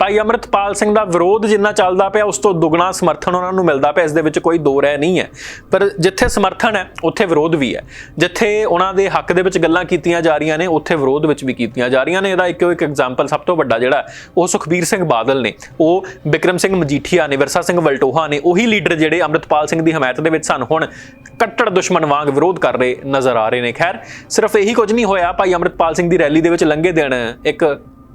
ਭਾਈ ਅਮਰਤਪਾਲ ਸਿੰਘ ਦਾ ਵਿਰੋਧ ਜਿੰਨਾ ਚੱਲਦਾ ਪਿਆ, ਉਸ ਤੋਂ ਦੁੱਗਣਾ ਸਮਰਥਨ ਉਹਨਾਂ ਨੂੰ ਮਿਲਦਾ ਪਿਆ, ਇਸ ਦੇ ਵਿੱਚ ਕੋਈ ਦੋ ਰਹਿ ਨਹੀਂ ਹੈ। ਪਰ ਜਿੱਥੇ ਸਮਰਥਨ ਹੈ, ਉੱਥੇ ਵਿਰੋਧ ਵੀ ਹੈ। ਜਿੱਥੇ ਉਹਨਾਂ ਦੇ ਹੱਕ ਦੇ ਵਿੱਚ ਗੱਲਾਂ ਕੀਤੀਆਂ ਜਾ ਰਹੀਆਂ ਨੇ, ਉੱਥੇ ਵਿਰੋਧ ਵਿੱਚ ਵੀ ਕੀਤੀਆਂ ਜਾ ਰਹੀਆਂ ਨੇ। ਇਹਦਾ ਇੱਕੋ ਇੱਕ ਐਗਜ਼ਾਮਪਲ ਸਭ ਤੋਂ ਵੱਡਾ ਜਿਹੜਾ ਉਹ ਸੁਖਬੀਰ ਸਿੰਘ ਬਾਦਲ ਨੇ। ਉਹ ਬਿਕਰਮ ਸਿੰਘ ਮਜੀਠੀਆ ਨੇ, ਵਿਰਸਾ ਸਿੰਘ ਵਲਟੋਹਾ ਨੇ, ਉਹੀ ਲੀਡਰ ਜਿਹੜੇ ਅਮਰਤਪਾਲ ਸਿੰਘ ਦੀ ਹਮਾਇਤ ਦੇ ਵਿੱਚ ਸਨ, ਹੁਣ ਕੱਟੜ ਦੁਸ਼ਮਣ ਵਾਂਗ ਵਿਰੋਧ ਕਰ ਰਹੇ ਨਜ਼ਰ ਆ ਰਹੇ ਨੇ। ਖੈਰ, ਸਿਰਫ ਇਹੀ ਕੁਝ ਨਹੀਂ ਹੋਇਆ। ਭਾਈ ਅਮਰਤਪਾਲ ਸਿੰਘ ਦੀ ਰੈਲੀ ਦੇ ਵਿੱਚ ਲੰਘੇ ਦਿਨ ਇੱਕ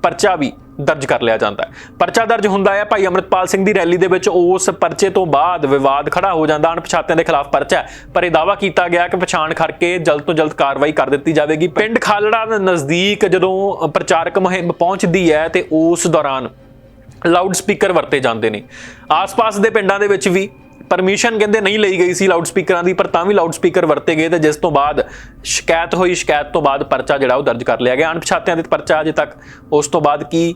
ਪਰਚਾ ਵੀ ਦਰਜ ਕਰ ਲਿਆ ਜਾਂਦਾ ਹੈ। ਪਰਚਾ ਦਰਜ ਹੁੰਦਾ ਹੈ, ਭਾਈ ਅਮਰਤਪਾਲ ਸਿੰਘ ਦੀ ਰੈਲੀ ਦੇ ਵਿੱਚ ਉਸ ਪਰਚੇ ਤੋਂ ਬਾਅਦ ਵਿਵਾਦ ਖੜਾ ਹੋ ਜਾਂਦਾ, ਅਣਪਛਾਤਿਆਂ ਦੇ ਖਿਲਾਫ ਪਰਚਾ ਪਰ ਇਹ ਦਾਵਾ ਕੀਤਾ ਗਿਆ ਕਿ ਪਛਾਣ ਕਰਕੇ ਜਲਦ ਤੋਂ ਜਲਦ ਕਾਰਵਾਈ ਕਰ ਦਿੱਤੀ ਜਾਵੇਗੀ। ਪਿੰਡ ਖਾਲੜਾ ਦੇ ਨਜ਼ਦੀਕ ਜਦੋਂ ਪ੍ਰਚਾਰਕ ਮੁਹਿੰਮ ਪਹੁੰਚਦੀ ਹੈ ਤੇ ਉਸ ਦੌਰਾਨ ਲਾਊਡ ਸਪੀਕਰ ਵਰਤੇ ਜਾਂਦੇ ਨੇ। ਆਸ-ਪਾਸ ਦੇ ਪਿੰਡਾਂ ਦੇ ਵਿੱਚ ਵੀ ਪਰਮਿਸ਼ਨ ਕਹਿੰਦੇ ਨਹੀਂ ਲਈ ਗਈ ਸੀ ਲਾਊਡ ਸਪੀਕਰਾਂ ਦੀ, ਪਰ ਤਾਂ ਵੀ ਲਾਊਡ ਸਪੀਕਰ ਵਰਤੇ ਗਏ ਤੇ ਜਿਸ ਤੋਂ ਬਾਅਦ ਸ਼ਿਕਾਇਤ ਹੋਈ, ਸ਼ਿਕਾਇਤ ਤੋਂ ਬਾਅਦ ਪਰਚਾ ਜਿਹੜਾ ਉਹ ਦਰਜ ਕਰ ਲਿਆ ਗਿਆ। ਅਣਪਛਾਤਿਆਂ ਦੇ ਪਰਚਾ ਅਜੇ ਤੱਕ, ਉਸ ਤੋਂ ਬਾਅਦ ਕੀ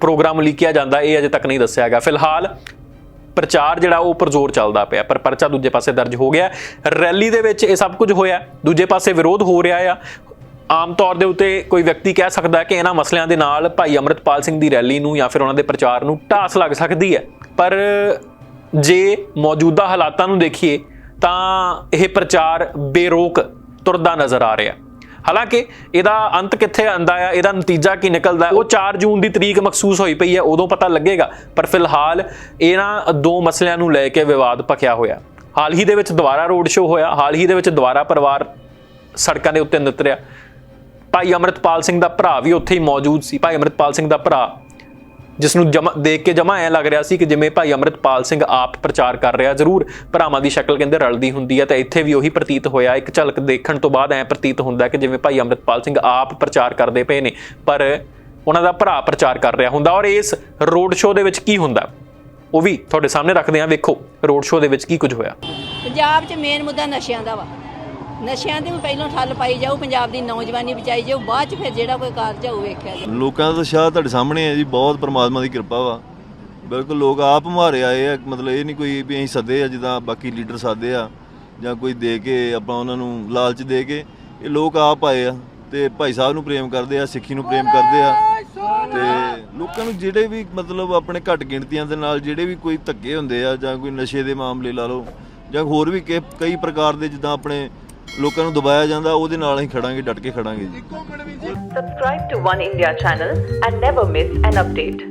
ਪ੍ਰੋਗਰਾਮ ਲਿਖਿਆ ਜਾਂਦਾ ਇਹ ਅਜੇ ਤੱਕ ਨਹੀਂ ਦੱਸਿਆ ਗਿਆ। ਫਿਲਹਾਲ ਪ੍ਰਚਾਰ ਜਿਹੜਾ ਉਹ ਪਰਜ਼ੋਰ ਚੱਲਦਾ ਪਿਆ, ਪਰ ਪਰਚਾ ਦੂਜੇ ਪਾਸੇ ਦਰਜ ਹੋ ਗਿਆ। ਰੈਲੀ ਦੇ ਵਿੱਚ ਇਹ ਸਭ ਕੁਝ ਹੋਇਆ, ਦੂਜੇ ਪਾਸੇ ਵਿਰੋਧ ਹੋ ਰਿਹਾ ਆ। ਆਮ ਤੌਰ ਦੇ ਉੱਤੇ ਕੋਈ ਵਿਅਕਤੀ ਕਹਿ ਸਕਦਾ ਕਿ ਇਹਨਾਂ ਮਸਲਿਆਂ ਦੇ ਨਾਲ ਭਾਈ ਅਮਰਤਪਾਲ ਸਿੰਘ ਦੀ ਰੈਲੀ ਨੂੰ ਜਾਂ ਫਿਰ ਉਹਨਾਂ ਦੇ ਪ੍ਰਚਾਰ ਨੂੰ ਢਾਸ ਲੱਗ ਸਕਦੀ ਹੈ, ਪਰ ਜੇ ਮੌਜੂਦਾ ਹਾਲਾਤਾਂ ਨੂੰ ਦੇਖੀਏ, ਤਾਂ ਇਹ ਪ੍ਰਚਾਰ ਬੇਰੋਕ ਤੁਰਦਾ ਨਜ਼ਰ ਆ ਰਿਹਾ। ਹਾਲਾਂਕਿ ਇਹਦਾ ਅੰਤ ਕਿੱਥੇ ਆਂਦਾ ਆ, ਇਹਦਾ ਨਤੀਜਾ ਕੀ ਨਿਕਲਦਾ? ਉਹ 4 ਜੂਨ ਦੀ ਤਰੀਕ ਮਖਸੂਸ ਹੋਈ ਪਈ ਹੈ ਉਦੋਂ ਪਤਾ ਲੱਗੇਗਾ। ਪਰ ਫਿਲਹਾਲ ਇਹਨਾਂ ਦੋ ਮਸਲਿਆਂ ਨੂੰ ਲੈ ਕੇ ਵਿਵਾਦ ਭਖਿਆ ਹੋਇਆ। ਹਾਲ ਹੀ ਦੇ ਵਿੱਚ ਦੁਬਾਰਾ ਰੋਡ ਸ਼ੋਅ ਹੋਇਆ, ਹਾਲ ਹੀ ਦੇ ਵਿੱਚ ਦੁਬਾਰਾ ਪਰਿਵਾਰ ਸੜਕਾਂ ਦੇ ਉੱਤੇ ਨਿਤਰਿਆ ਭਾਈ ਅਮਰਤਪਾਲ ਸਿੰਘ ਦਾ ਭਰਾ ਵੀ ਉੱਥੇ ਹੀ ਮੌਜੂਦ ਸੀ। ਭਾਈ ਅਮਰਤਪਾਲ ਸਿੰਘ ਦਾ ਭਰਾ ਜਿਸ ਨੂੰ ਦੇਖ ਕੇ ਜਮਾ ਐ ਲੱਗ ਰਿਹਾ ਸੀ ਕਿ ਜਿਵੇਂ ਭਾਈ ਅਮਰਤਪਾਲ ਸਿੰਘ ਆਪ ਪ੍ਰਚਾਰ ਕਰ ਰਿਹਾ, ਜ਼ਰੂਰ ਭਰਾਵਾਂ ਦੀ ਸ਼ਕਲ ਕਹਿੰਦੇ ਰਲਦੀ ਹੁੰਦੀ ਹੈ ਤੇ ਇੱਥੇ ਵੀ ਉਹੀ ਪ੍ਰਤੀਤ ਹੋਇਆ, ਇੱਕ ਝਲਕ ਦੇਖਣ ਤੋਂ ਬਾਅਦ ਐ ਪ੍ਰਤੀਤ ਹੁੰਦਾ ਕਿ ਜਿਵੇਂ ਭਾਈ ਅਮਰਤਪਾਲ ਸਿੰਘ ਆਪ ਪ੍ਰਚਾਰ ਕਰਦੇ ਪਏ ਨੇ, ਪਰ ਉਹਨਾਂ ਦਾ ਭਰਾ ਪ੍ਰਚਾਰ ਕਰ ਰਿਹਾ ਹੁੰਦਾ ਔਰ ਇਸ ਰੋਡ ਸ਼ੋਅ ਦੇ ਵਿੱਚ ਕੀ ਹੁੰਦਾ? ਉਹ ਵੀ ਤੁਹਾਡੇ ਸਾਹਮਣੇ ਰੱਖਦੇ ਹਾਂ, ਵੇਖੋ ਰੋਡ ਸ਼ੋਅ ਦੇ ਵਿੱਚ ਕੀ ਕੁਝ ਹੋਇਆ। ਪੰਜਾਬ 'ਚ ਮੇਨ ਮੁੱਦਾ ਨਸ਼ਿਆਂ ਦਾ ਵਾ। ਨਸ਼ਿਆਂ ਤੇ ਵੀ ਪਹਿਲਾਂ ਠੱਲ ਪਾਈ ਜਾਊ, ਪੰਜਾਬ ਦੀ ਨੌਜਵਾਨੀ ਬਚਾਈ ਜਾਊ, ਬਾਅਦ 'ਚ ਫਿਰ ਜਿਹੜਾ ਕੋਈ ਕਾਰਜ ਹੋਊ ਵੇਖਿਆ ਜਾਊ। ਲੋਕਾਂ ਦਾ ਸ਼ਾਹ ਤੁਹਾਡੇ ਸਾਹਮਣੇ ਹੈ ਜੀ, ਬਹੁਤ ਪਰਮਾਤਮਾ ਦੀ ਕਿਰਪਾ ਵਾ। ਬਿਲਕੁਲ ਲੋਕ ਆਪ ਮਾਰੇ ਆਏ ਆ, ਮਤਲਬ ਇਹ ਨਹੀਂ ਕੋਈ ਵੀ ਅਸੀਂ ਸੱਦੇ ਆ, ਜਿੱਦਾਂ ਬਾਕੀ ਲੀਡਰ ਸਾਦੇ ਆ, ਜਾਂ ਕੋਈ ਦੇ ਕੇ ਆਪਾਂ ਉਹਨਾਂ ਨੂੰ ਲਾਲਚ ਦੇ ਕੇ, ਇਹ ਲੋਕ ਆਪ ਆਏ ਆ, ਤੇ ਭਾਈ ਸਾਹਿਬ ਨੂੰ ਪ੍ਰੇਮ ਕਰਦੇ ਆ, ਸਿੱਖੀ ਨੂੰ ਪ੍ਰੇਮ ਕਰਦੇ ਆ, ਤੇ ਲੋਕਾਂ ਨੂੰ ਜਿਹੜੇ ਵੀ ਮਤਲਬ ਆਪਣੇ ਘੱਟ ਗਿਣਤੀਆਂ ਦੇ ਨਾਲ ਜਿਹੜੇ ਵੀ ਕੋਈ ਧੱਕੇ ਹੁੰਦੇ ਆ, ਜਾਂ ਕੋਈ ਨਸ਼ੇ ਦੇ ਮਾਮਲੇ ਲਾ ਲਓ, ਜਾਂ ਹੋਰ ਵੀ ਕਈ ਪ੍ਰਕਾਰ ਦੇ ਜਿੱਦਾਂ ਆਪਣੇ ਲੋਕਾਂ ਨੂੰ ਦਬਾਇਆ ਜਾਂਦਾ ਉਹਦੇ ਨਾਲ ਅਸੀਂ ਖੜਾਂਗੇ ਡਟ ਕੇ ਖੜਾਂਗੇ ਜੀ Subscribe to One India channel and never miss an update.